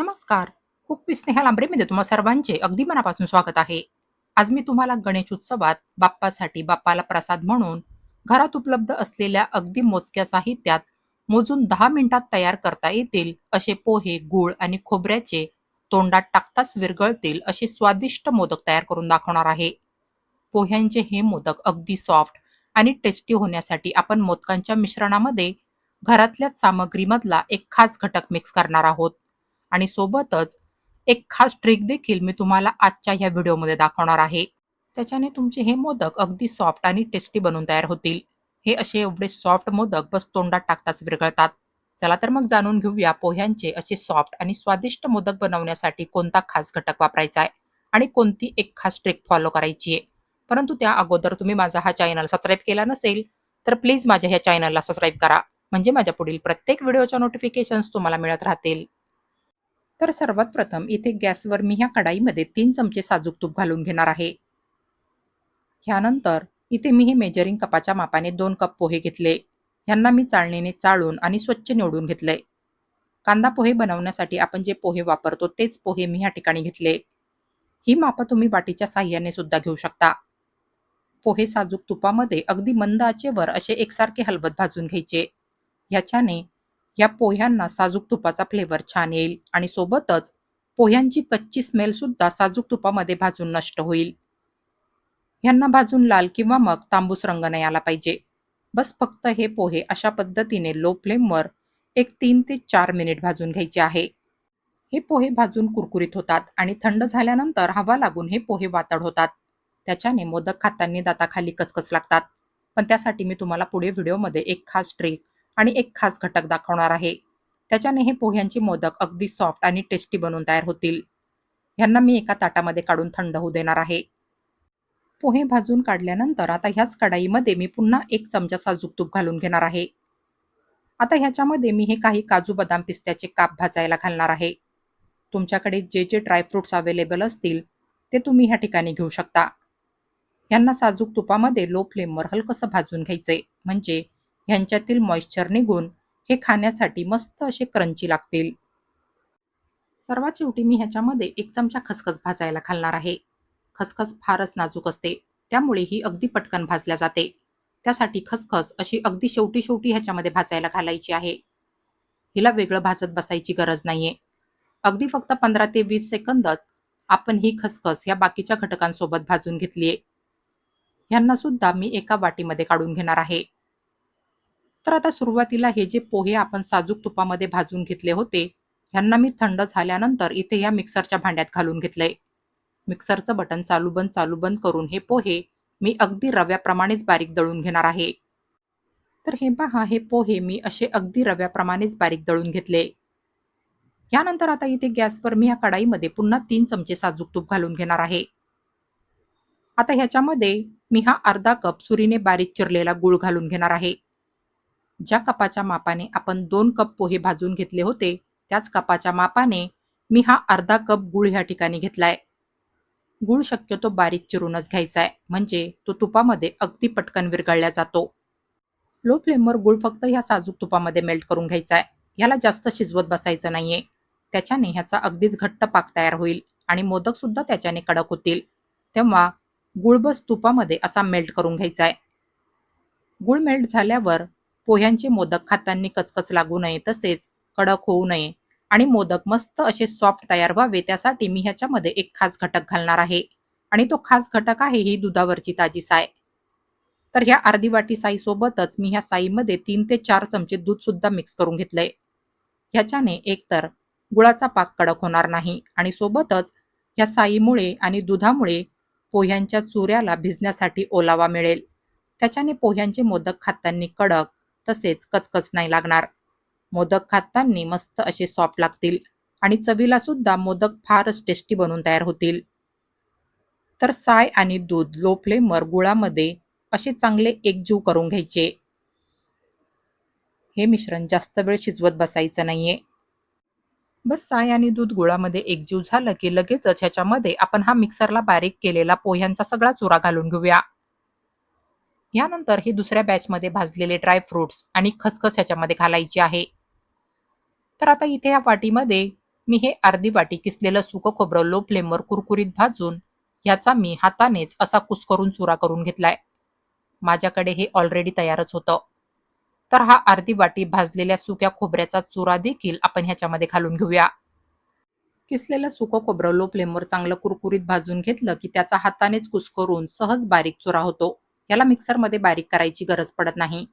नमस्कार. खूप स्नेहा लांबरेमध्ये तुम्हा सर्वांचे अगदी मनापासून स्वागत आहे. आज मी तुम्हाला गणेश उत्सवात बाप्पासाठी बाप्पाला प्रसाद म्हणून घरात उपलब्ध असलेल्या अगदी मोजक्या साहित्यात मोजून दहा मिनिटात तयार करता येतील असे पोहे गूळ आणि खोबऱ्याचे तोंडात टाकताच विरघळतील असे स्वादिष्ट मोदक तयार करून दाखवणार आहे. पोह्यांचे हे मोदक अगदी सॉफ्ट आणि टेस्टी होण्यासाठी आपण मोदकांच्या मिश्रणामध्ये घरातल्याच सामग्रीमधला एक खास घटक मिक्स करणार आहोत. आणि सोबतच एक खास ट्रिक देखील मी तुम्हाला आजच्या ह्या व्हिडिओमध्ये दाखवणार आहे. त्याच्याने तुमचे हे मोदक अगदी सॉफ्ट आणि टेस्टी बनून तयार होतील. हे असे एवढे सॉफ्ट मोदक बस तोंडात टाकताच विरघळतात. चला तर मग जाणून घेऊया पोह्यांचे असे सॉफ्ट आणि स्वादिष्ट मोदक बनवण्यासाठी कोणता खास घटक वापरायचा आहे आणि कोणती एक खास ट्रिक फॉलो करायची आहे. परंतु त्या अगोदर तुम्ही माझा हा चॅनल सबस्क्राईब केला नसेल तर प्लीज माझ्या ह्या चॅनलला सबस्क्राईब करा. म्हणजे माझ्या पुढील प्रत्येक व्हिडिओच्या नोटिफिकेशन्स तुम्हाला मिळत राहतील. तर सर्वात प्रथम इथे गॅसवर मी ह्या कढाईमध्ये तीन चमचे साजूक तूप घालून घेणार आहे. ह्यानंतर इथे मी हे मेजरिंग कपाच्या मापाने दोन कप पोहे घेतले. ह्यांना मी चाळणीने चाळून आणि स्वच्छ निवडून घेतले. कांदा पोहे बनवण्यासाठी आपण जे पोहे वापरतो तेच पोहे मी ह्या ठिकाणी घेतले. ही मापं तुम्ही बाटीच्या साह्याने सुद्धा घेऊ शकता. पोहे साजूक तुपामध्ये अगदी मंद आचेवर असे एकसारखे हलवत भाजून घ्यायचे. ह्याच्याने या पोह्यांना साजूक तुपाचा फ्लेवर छान येईल आणि सोबतच पोह्यांची कच्ची स्मेल सुद्धा साजूक तुपामध्ये भाजून नष्ट होईल. ह्यांना भाजून लाल किंवा मग तांबूस रंग नाही आला पाहिजे. बस फक्त हे पोहे अशा पद्धतीने लो फ्लेमवर एक तीन ते चार मिनिट भाजून घ्यायचे आहे. हे पोहे भाजून कुरकुरीत होतात आणि थंड झाल्यानंतर हवा लागून हे पोहे वातड होतात. त्याच्याने मोदक खाताना दाताखाली कचकच लागतात. पण त्यासाठी मी तुम्हाला पुढे व्हिडिओमध्ये एक खास ट्रिक आणि एक खास घटक दाखवणार आहे. त्याच्याने हे पोह्यांचे मोदक अगदी सॉफ्ट आणि टेस्टी बनवून तयार होतील. ह्यांना मी एका ताटामध्ये काढून थंड होऊ देणार आहे. पोहे भाजून काढल्यानंतर आता ह्याच कढाईमध्ये मी पुन्हा एक चमचा साजूक तूप घालून घेणार आहे. आता ह्याच्यामध्ये मी हे काही काजू बदाम पिस्त्याचे काप भाजायला घालणार आहे. तुमच्याकडे जे जे ड्रायफ्रुट्स अवेलेबल असतील ते तुम्ही ह्या ठिकाणी घेऊ शकता. ह्यांना साजूक तुपामध्ये लो फ्लेमवर हलकंसं भाजून घ्यायचे म्हणजे ह्यांच्यातील मॉइश्चर निघून हे खाण्यासाठी मस्त असे क्रंची लागतील. सर्वात शेवटी मी ह्याच्यामध्ये एक चमचा खसखस भाजायला घालणार आहे. खसखस फारच नाजूक असते. त्यामुळे ही अगदी पटकन भाजल्या जाते. त्यासाठी खसखस अशी अगदी शेवटी शेवटी ह्याच्यामध्ये भाजायला घालायची आहे. हिला वेगळं भाजत बसायची गरज नाहीये. अगदी फक्त पंधरा ते वीस सेकंदच आपण ही खसखस या बाकीच्या घटकांसोबत भाजून घेतलीये. ह्यांना सुद्धा मी एका वाटीमध्ये काढून घेणार आहे. तर आता सुरुवातीला हे जे पोहे आपण साजूक तुपामध्ये भाजून घेतले होते ह्यांना मी थंड झाल्यानंतर इथे या मिक्सरच्या भांड्यात घालून घेतलंय. मिक्सरचं बटन चालू बंद चालू बंद करून हे पोहे मी अगदी रव्याप्रमाणेच बारीक दळून घेणार आहे. तर हे पहा हे पोहे मी असे अगदी रव्याप्रमाणेच बारीक दळून घेतले. यानंतर आता इथे गॅसवर मी या कढाईमध्ये पुन्हा तीन चमचे साजूक तूप घालून घेणार आहे. आता ह्याच्यामध्ये मी हा अर्धा कप सुरीने बारीक चिरलेला गुळ घालून घेणार आहे. ज्या कपाच्या मापाने आपण दोन कप पोहे भाजून घेतले होते त्याच कपाच्या मापाने मी हा अर्धा कप गुळ ह्या ठिकाणी घेतलाय. गुळ शक्यतो बारीक चिरूनच घ्यायचा आहे म्हणजे तो तुपामध्ये अगदी पटकन विरघळला जातो. लो फ्लेमवर गुळ फक्त ह्या साजूक तुपामध्ये मेल्ट करून घ्यायचा आहे ह्याला जास्त शिजवत बसायचं नाहीये. त्याच्याने ह्याचा अगदीच घट्ट पाक तयार होईल आणि मोदक सुद्धा त्याच्याने कडक होतील. तेव्हा गुळबस तुपामध्ये असा मेल्ट करून घ्यायचा आहे गुळ मेल्ट झाल्यावर पोह्यांचे मोदक खातांनी कचकच लागू नये तसेच कडक होऊ नये. आणि मोदक मस्त असे सॉफ्ट तयार व्हावे त्यासाठी मी ह्याच्यामध्ये एक खास घटक घालणार आहे. आणि तो खास घटक आहे ही दुधावरची ताजी साय. तर ह्या अर्धी वाटी साईसोबतच मी ह्या साईमध्ये तीन ते चार चमचे दूध सुद्धा मिक्स करून घेतलंय. ह्याच्याने एकतर गुळाचा पाक कडक होणार नाही आणि सोबतच ह्या साईमुळे आणि दुधामुळे पोह्यांच्या चुऱ्याला भिजण्यासाठी ओलावा मिळेल. त्याच्याने पोह्यांचे मोदक खातांनी कडक तसेच कचकच नाही लागणार. मोदक खाताना मस्त असे सॉफ्ट लागतील आणि चवीला सुद्धा मोदक फारच टेस्टी बनून तयार होतील. तर साय आणि दूध लो फ्लेमवर गुळामध्ये असे चांगले एकजीव करून घ्यायचे. हे मिश्रण जास्त वेळ शिजवत बसायचं नाहीये. बस साय आणि दूध गुळामध्ये एकजीव झालं की लगेचच ह्याच्यामध्ये आपण हा मिक्सरला बारीक केलेला पोह्यांचा सगळा चुरा घालून घेऊया. यानंतर हे दुसऱ्या बॅचमध्ये भाजलेले ड्रायफ्रुट्स आणि खसखस ह्याच्यामध्ये घालायची आहे. तर आता इथे या वाटीमध्ये मी हे अर्धी वाटी किसलेलं सुकं खोबरं लो फ्लेमवर कुरकुरीत भाजून ह्याचा मी हातानेच असा कुस्करून चुरा करून घेतलाय. माझ्याकडे हे ऑलरेडी तयारच होतं. तर हा अर्धी वाटी भाजलेल्या सुक्या खोबऱ्याचा चुरा देखील आपण ह्याच्यामध्ये घालून घेऊया. किसलेलं सुकं खोबरं लो फ्लेमवर चांगलं कुरकुरीत भाजून घेतलं की त्याचा हातानेच कुस्करून सहज बारीक चुरा होतो. याला मिक्सरमध्ये बारीक करायची गरज पडत नाही.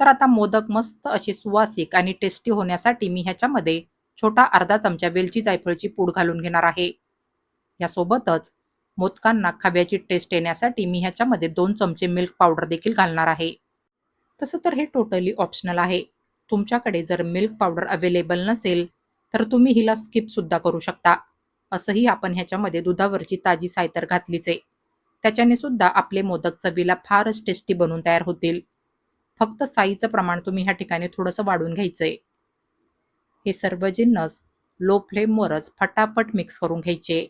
तर आता मोदक मस्त असे सुवासिक आणि टेस्टी होण्यासाठी मी ह्याच्यामध्ये छोटा अर्धा चमचा वेलची जायफळची पूड घालून घेणार आहे. यासोबतच मोदकांना खव्याची टेस्ट येण्यासाठी मी ह्याच्यामध्ये दोन चमचे मिल्क पावडर देखील घालणार आहे. तसं तर हे टोटली ऑप्शनल आहे. तुमच्याकडे जर मिल्क पावडर अवेलेबल नसेल तर तुम्ही हिला स्किपसुद्धा करू शकता. असंही आपण ह्याच्यामध्ये दुधावरची ताजी सायतर घातलीच आहे. त्याच्याने सुद्धा आपले मोदक चवीला फारच टेस्टी बनून तयार होतील. फक्त साईचं प्रमाण तुम्ही ह्या ठिकाणी थोडंसं वाढून घ्यायचंय. हे सर्व जिन्नस लो फ्लेमवरच फटाफट मिक्स करून घ्यायचे.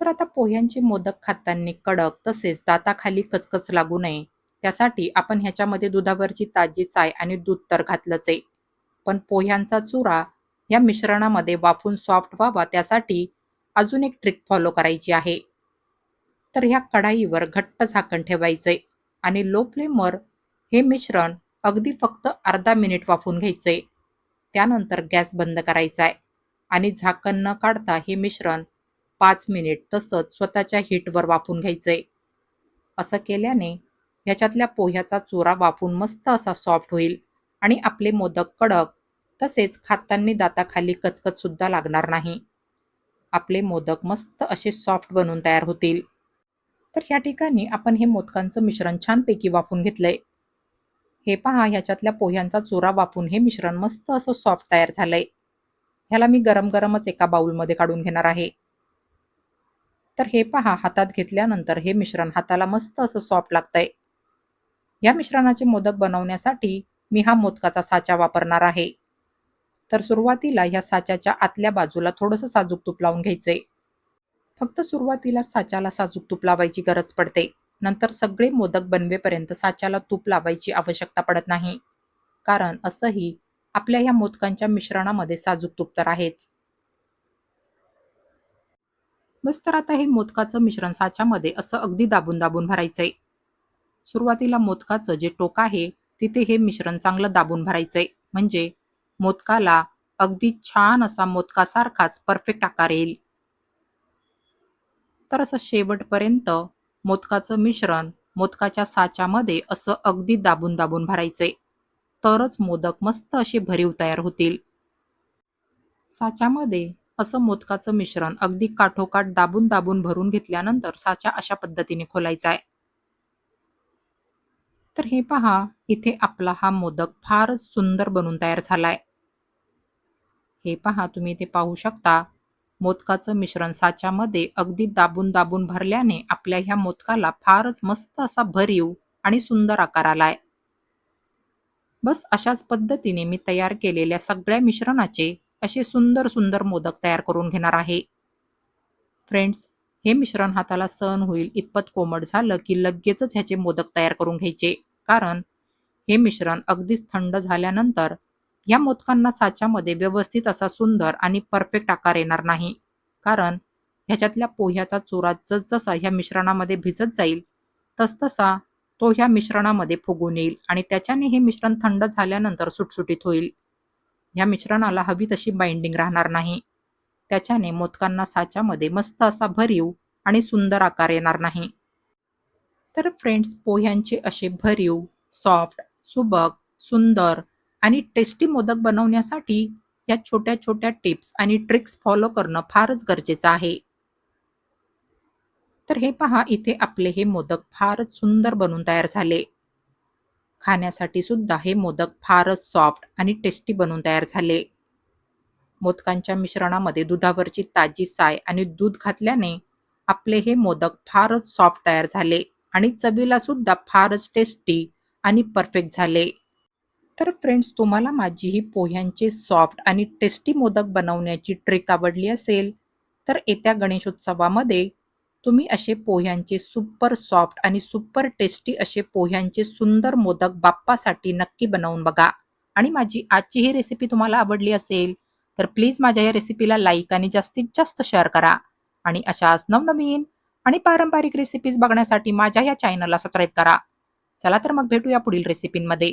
तर आता पोह्यांचे मोदक खाताना कडक तसेच दाताखाली कचकच लागू नये. त्यासाठी आपण ह्याच्यामध्ये दुधावरची ताजी चाय आणि दूध तर घातलंच आहे. पण पोह्यांचा चुरा या मिश्रणामध्ये वाफून सॉफ्ट व्हावा त्यासाठी अजून एक ट्रिक फॉलो करायची आहे. तर ह्या कढाईवर घट्ट झाकण ठेवायचंय आणि लो फ्लेमवर हे मिश्रण अगदी फक्त अर्धा मिनिट वाफून घ्यायचंय त्यानंतर गॅस बंद करायचा आहे आणि झाकण न काढता हे मिश्रण पाच मिनिट तसंच स्वतःच्या हीटवर वाफून घ्यायचंय असं केल्याने ह्याच्यातल्या पोह्याचा चोरा वाफून मस्त असा सॉफ्ट होईल आणि आपले मोदक कडक तसेच खातांनी दाताखाली कचकच सुद्धा लागणार नाही. आपले मोदक मस्त असे सॉफ्ट बनून तयार होतील. तर ह्या ठिकाणी आपण हे मोदकांचं मिश्रण छानपैकी वाफून घेतलंय. हे पहा ह्याच्यातल्या पोह्यांचा चोरा वाफून हे मिश्रण मस्त असं सॉफ्ट तयार झालंय. ह्याला मी गरम गरमच एका बाउलमध्ये काढून घेणार आहे. तर हे पहा हातात घेतल्यानंतर हे मिश्रण हाताला मस्त असं सॉफ्ट लागतंय. या मिश्रणाचे मोदक बनवण्यासाठी मी हा मोदकाचा साचा वापरणार आहे. तर सुरुवातीला ह्या साच्याच्या आतल्या बाजूला थोडंसं साजूक तूप लावून घ्यायचंय. फक्त सुरुवातीला साच्याला साजूक तूप लावायची गरज पडते. नंतर सगळे मोदक बनवेपर्यंत साच्याला तूप लावायची आवश्यकता पडत नाही. कारण असंही आपल्या ह्या मोदकांच्या मिश्रणामध्ये साजूक तूप तर आहेच. बस तर आता हे मोदकाचं मिश्रण साच्यामध्ये असं अगदी दाबून दाबून भरायचंय. सुरुवातीला मोदकाचं जे टोक आहे तिथे हे मिश्रण चांगलं दाबून भरायचंय. म्हणजे मोदकाला अगदी छान असा मोदकासारखाच परफेक्ट आकार येईल. तर असं शेवटपर्यंत मोदकाचं मिश्रण मोदकाच्या साच्यामध्ये असं अगदी दाबून दाबून भरायचंय तरच मोदक मस्त असे भरीव तयार होतील. साच्यामध्ये असं मोदकाचं मिश्रण अगदी काठोकाठ दाबून दाबून भरून घेतल्यानंतर साच्या अशा पद्धतीने खोलायचा आहे. तर हे पहा इथे आपला हा मोदक फारच सुंदर बनून तयार झालाय. हे पहा तुम्ही इथे पाहू शकता. मोदकाचं मिश्रण साच्यामध्ये अगदी दाबून दाबून भरल्याने आपल्या ह्या मोदकाला फारच मस्त असा भरीव आणि सुंदर आकार आलाय. बस अशाच पद्धतीने मी तयार केलेल्या सगळ्या मिश्रणाचे असे सुंदर सुंदर मोदक तयार करून घेणार आहे. फ्रेंड्स हे मिश्रण हाताला सहन होईल इतपत कोमट झालं की लगेचच ह्याचे मोदक तयार करून घ्यायचे. कारण हे मिश्रण अगदीच थंड झाल्यानंतर या मोदकांना साच्यामध्ये व्यवस्थित असा सुंदर आणि परफेक्ट आकार येणार नाही. कारण ह्याच्यातल्या पोह्याचा चुरा जसजसा ह्या मिश्रणामध्ये भिजत जाईल तसतसा तो ह्या मिश्रणामध्ये फुगून येईल आणि त्याच्याने हे मिश्रण थंड झाल्यानंतर सुटसुटीत होईल. ह्या मिश्रणाला हवी तशी बाइंडिंग राहणार नाही. त्याच्याने मोदकांना साच्यामध्ये मस्त असा भरीव आणि सुंदर आकार येणार नाही. तर फ्रेंड्स पोह्यांचे असे भरीव सॉफ्ट सुबक सुंदर आणि टेस्टी मोदक बनवण्यासाठी या छोट्या छोट्या टिप्स आणि ट्रिक्स फॉलो करणं फारच गरजेचं आहे. तर हे पहा इथे आपले हे मोदक फारच सुंदर बनून तयार झाले. खाण्यासाठी सुद्धा हे मोदक फारच सॉफ्ट आणि टेस्टी बनून तयार झाले. मोदकांच्या मिश्रणामध्ये दुधावरची ताजी साय आणि दूध घातल्याने आपले हे मोदक फारच सॉफ्ट तयार झाले आणि चवीला सुद्धा फारच टेस्टी आणि परफेक्ट झाले. तर फ्रेंड्स तुम्हाला माझी ही पोह्यांचे सॉफ्ट आणि टेस्टी मोदक बनवण्याची ट्रिक आवडली असेल तर येत्या गणेशोत्सवामध्ये तुम्ही असे पोह्यांचे सुपर सॉफ्ट आणि सुपर टेस्टी असे पोह्यांचे सुंदर मोदक बाप्पासाठी नक्की बनवून बघा. आणि माझी आजची ही रेसिपी तुम्हाला आवडली असेल तर प्लीज माझ्या या रेसिपीला लाईक आणि जास्तीत जास्त शेअर करा. आणि अशाच नवनवीन आणि पारंपरिक रेसिपीज बघण्यासाठी माझ्या या चॅनलला सबस्क्राईब करा. चला तर मग भेटूया पुढील रेसिपींमध्ये